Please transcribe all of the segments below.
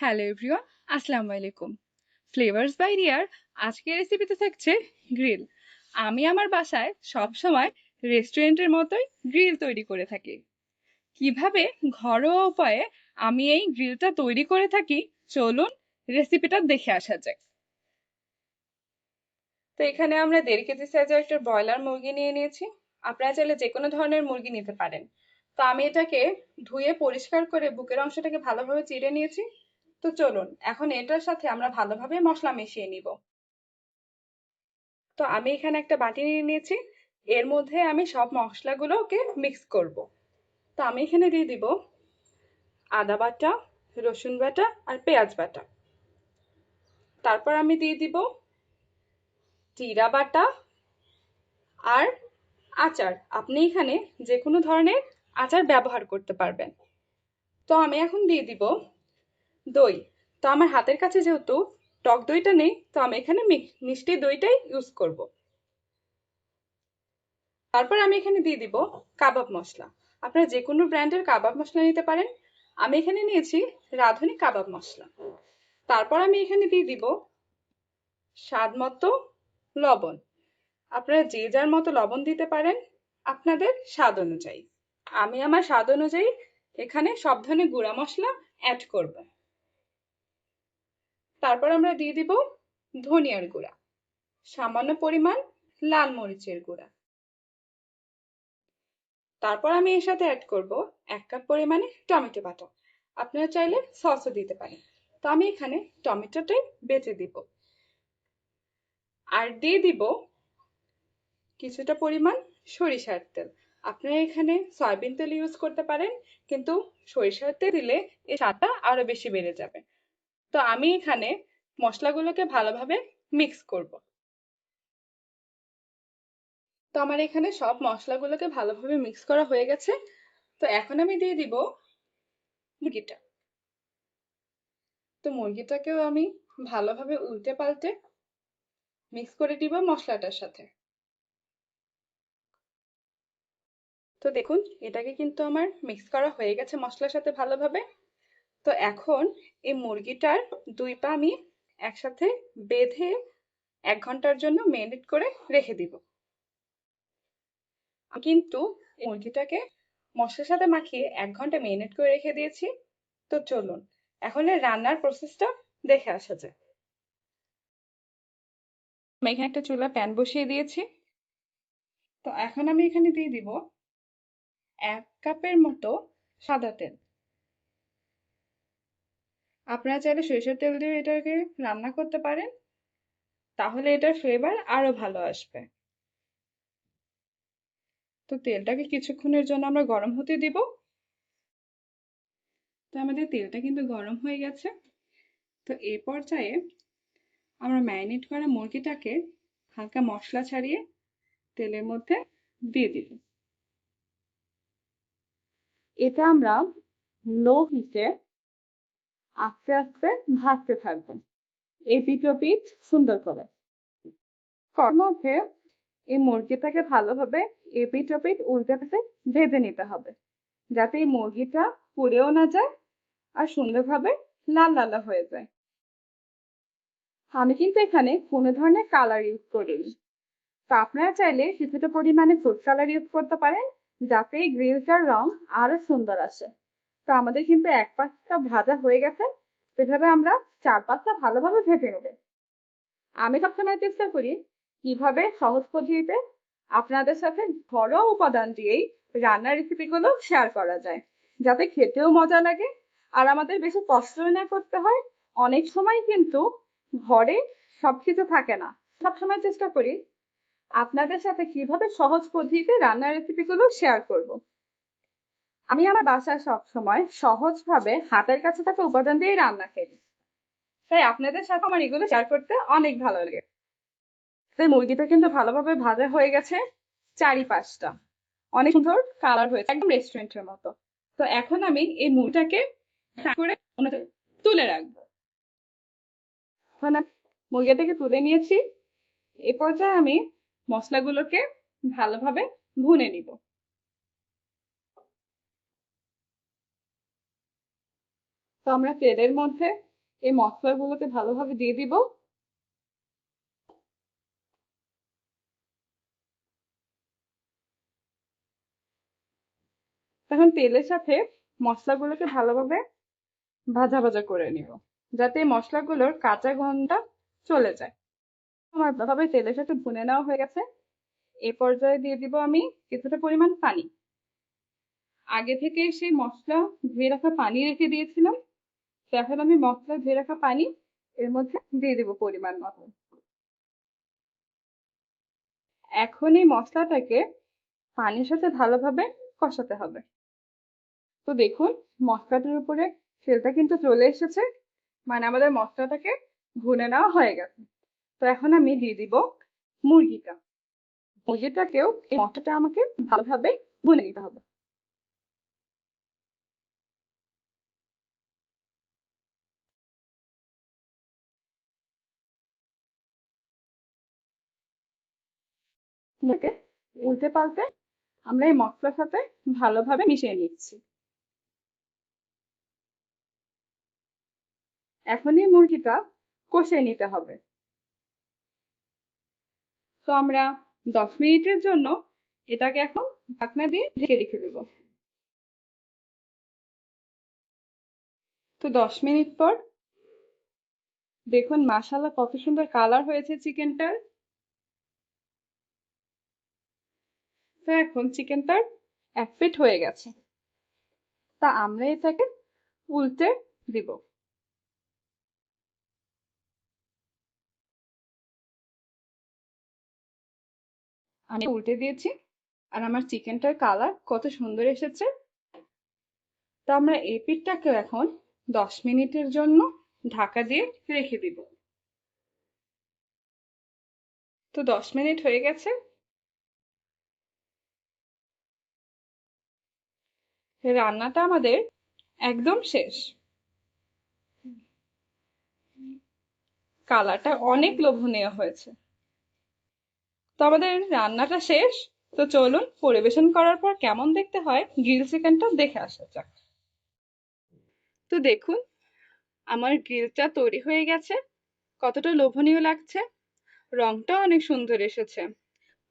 Hello everyone আসসালামু আলাইকুম flavours by রিয়ার আজকের রেসিপিতে থাকছে গ্রিল আমি আমার বাসায় সব সময় রেস্টুরেন্টের মতোই গ্রিল তৈরি করে থাকি। কীভাবে ঘরোয়া উপায়ে আমি এই গ্রিলটা তৈরি করে থাকি, চলুন রেসিপিটা দেখে আসা যাক। তো এখানে আমরা দেড় কেজি সাইজের একটা ব্রয়লার মুরগি নিয়ে নিয়েছি। আপনারা চাইলে যে কোনো ধরনের মুরগি নিতে পারেন। তো আমি এটাকে ধুয়ে পরিষ্কার করে বুকের অংশটাকে ভালোভাবে চিড়ে নিয়েছি। তো চলুন, এখন এটার সাথে আমরা ভালোভাবে মশলা মিশিয়ে নিব। তো আমি এখানে একটা বাটি নিয়ে নিয়েছি। এর মধ্যে আমি সব মশলাগুলোকে মিক্স করব। তো আমি এখানে দিয়ে দিব আদা বাটা, রসুন বাটা আর পেঁয়াজ বাটা। তারপর আমি দিয়ে দিব জিরা বাটা আর আচার। আপনি এখানে যে কোনো ধরনের আচার ব্যবহার করতে পারবেন। তো আমি এখন দিয়ে দিব দই। তো আমার হাতের কাছে যেহেতু টক দইটা নেই, তো আমি এখানে মিষ্টি দইটাই ইউজ করব। তারপর আমি এখানে দিয়ে দিব কাবাব মশলা। আপনারা যে কোনো ব্র্যান্ডের কাবাব মশলা নিতে পারেন। আমি এখানে নিয়েছি রাঁধুনি কাবাব মশলা। তারপর আমি এখানে দিয়ে দিব স্বাদ মতো লবণ। আপনারা যে যার মতো লবণ দিতে পারেন, আপনাদের স্বাদ অনুযায়ী। আমি আমার স্বাদ অনুযায়ী এখানে সব ধরনের গুঁড়া মশলা অ্যাড করব। তারপর আমরা দিয়ে দিব ধনিয়ার গুঁড়া, সামান্য পরিমাণ লাল মরিচের গুঁড়া। তারপর আমি এর সাথে অ্যাড করব এক কাপ পরিমাণে টমেটো বাটা। আপনারা চাইলে সসও দিতে পারেন। তো আমি এখানে টমেটোটাই বেঁচে দিব। আর দিয়ে দিব কিছুটা পরিমাণ সরিষার তেল। আপনারা এখানে সয়াবিন তেল ইউজ করতে পারেন, কিন্তু সরিষার তেল দিলে এই স্বাদটা আরও বেশি বেড়ে যাবে। তো আমি এখানে মশলাগুলোকে ভালোভাবে মিক্স করব। তো আমার এখানে সব মশলাগুলোকে ভালোভাবে মিক্স করা হয়ে গেছে। তো এখন আমি দিয়ে দিব মুরগিটা। তো মুরগিটাকেও আমি ভালোভাবে উল্টে পাল্টে মিক্স করে দিব মশলাটার সাথে। তো দেখুন, এটাকে কিন্তু আমার মিক্স করা হয়ে গেছে মশলার সাথে ভালোভাবে। তো এখন এই মুরগিটার দুই পা আমি একসাথে বেঁধে এক ঘণ্টার জন্য মেরিনেট করে রেখে দিব। কিন্তু মুরগিটাকে মশলার সাথে মাখিয়ে এক ঘণ্টা মেরিনেট করে রেখে দিয়েছি। তো চলুন, এখন রান্নার প্রসেসটা দেখে আসা যায় আমি এখানে একটা চুলা প্যান বসিয়ে দিয়েছি। তো এখন আমি এখানে দিয়ে দিব এক কাপের মতো সাদা তেল। আপনারা চাইলে সরিষার তেল দিয়ে এটাকে রান্না করতে পারেন। তাহলে এটার ফ্লেভার আরও ভালো আসবে। তো তেলটাকে কিছুক্ষণের জন্য আমরা গরম হতে দিব। তো আমাদের তেলটা কিন্তু গরম হয়ে গেছে। তো এই পর্যায়ে আমরা ম্যারিনেট করা মুরগিটাকে হালকা মশলা ছাড়িয়ে তেলের মধ্যে দিয়ে দিব। এটা আমরা লো হিটে আস্তে আস্তে ভাজতে থাকব। এই পিঠ সুন্দর করে। মধ্যে এই মুরগিটাকে ভালোভাবে এপিট ওপিট উল্টে পাশে ভেজে নিতে হবে, যাতে এই মুরগিটা পুড়েও না যায় আর সুন্দরভাবে লাল লালা হয়ে যায়। আমি কিন্তু এখানে কোনো ধরনের কালার ইউজ করিনি। তো আপনারা চাইলে কিছুটা পরিমাণে ফুড কালার ইউজ করতে পারেন, যাতে এই গ্রিলটার রং আরও সুন্দর আসে। তো আমাদের কিন্তু এক পাশটা ভাজা হয়ে গেছে। সেভাবে আমরা চার পাঁচটা ভালোভাবে ভেজে নেবে। আমি সবসময় চেষ্টা করি কীভাবে সহজ পদ্ধতিতে আপনাদের সাথে ঘরোয়া উপাদান দিয়েই রান্নার রেসিপিগুলো শেয়ার করা যায়। যাতে খেতেও মজা লাগে আর আমাদের বেশি কষ্ট না করতে হয়। অনেক সময় কিন্তু ঘরে সবকিছু থাকে না। সবসময় চেষ্টা করি আপনাদের সাথে কীভাবে সহজ পদ্ধতিতে রান্নার রেসিপিগুলো শেয়ার করব। আমি আমার বাসায় সবসময় সহজভাবে হাতের কাছে থাকা উপাদান দিয়ে রান্না খেলি তাই আপনাদের সাথে আমার এগুলো শেয়ার করতে অনেক ভালো লাগে। তাই মুরগিটা কিন্তু ভালোভাবে ভাজা হয়ে গেছে চারিপাশটা। অনেক সুন্দর কালার হয়েছে, একদম রেস্টুরেন্টের মতো। তো এখন আমি এই মুরগিটাকে করে তুলে রাখব। এখন মুরগিটাকে তুলে নিয়েছি। এ পর্যায়ে আমি মশলাগুলোকে ভালোভাবে ভুনে নিব। তো আমরা তেলের মধ্যে এই মশলাগুলোকে ভালোভাবে দিয়ে দিব। এখন তেলের সাথে মশলাগুলোকে ভালোভাবে ভাজা ভাজা করে নিব, যাতে মশলাগুলোর কাঁচা গন্ধটা চলে যায়। আমার ভাবে তেলের সাথে ভুনে নেওয়া হয়ে গেছে। এ পর্যায়ে দিয়ে দিব আমি কিছুটা পরিমাণ পানি। আগে থেকে সেই মশলা ধুয়ে রাখা পানি রেখে দিয়েছিলাম। তো এখন আমি মশলা ধুয়ে রাখা পানি এর মধ্যে দিয়ে দেবো পরিমাণ মতো। এখন এই মশলাটাকে পানির সাথে ভালোভাবে কষাতে হবে। তো দেখুন, মশলাটার উপরে তেলটা কিন্তু চলে এসেছে। মানে আমাদের মশলাটাকে ভুনে নেওয়া হয়ে গেছে। তো এখন আমি দিয়ে দিব মুরগিটা। মুরগিটাকেও এই মশলাটা আমাকে ভালোভাবে ভুনে নিতে হবে। উল্টে পাল্টে আমরা এই মশলার সাথে ভালোভাবে মিশিয়ে নিচ্ছি। এখনই মুরগিটা কষিয়ে নিতে হবে। তো আমরা দশ মিনিটের জন্য এটাকে এখন ঢাকনা দিয়ে ঢেকে রেখে দেব। তো দশ মিনিট পর দেখুন মাসালা কত সুন্দর কালার হয়েছে চিকেনটার তো এখন চিকেনটার এক প্লেট হয়ে গেছে। তা আমরা এটাকে উল্টে দিব। আমি উল্টে দিয়েছি আর আমার চিকেনটার কালার কত সুন্দর এসেছে। তো আমরা এই পিঠটাকেও এখন দশ মিনিটের জন্য ঢাকা দিয়ে রেখে দিব। তো দশ মিনিট হয়ে গেছে। রান্নাটা আমাদের একদম শেষ। কালারটা অনেক লোভনীয় হয়েছে। তো আমাদের রান্নাটা শেষ। তো চলুন, পরিবেশন করার পর কেমন দেখতে হয়, গ্রিল চিকেনটা দেখে আসা যাক। তো দেখুন, আমার গ্রিলটা তৈরি হয়ে গেছে। কতটা লোভনীয় লাগছে। রংটা অনেক সুন্দর এসেছে।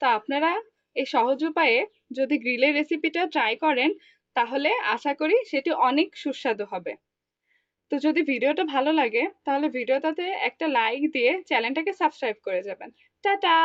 তা আপনারা এই সহজ উপায়ে যদি গ্রিলের রেসিপিটা ট্রাই করেন তাহলে আশা করি সেটি অনেক সুস্বাদু হবে। তো যদি ভিডিওটা ভালো লাগে, তাহলে ভিডিওটাতে একটা লাইক দিয়ে চ্যানেলটাকে সাবস্ক্রাইব করে যাবেন। টাটা!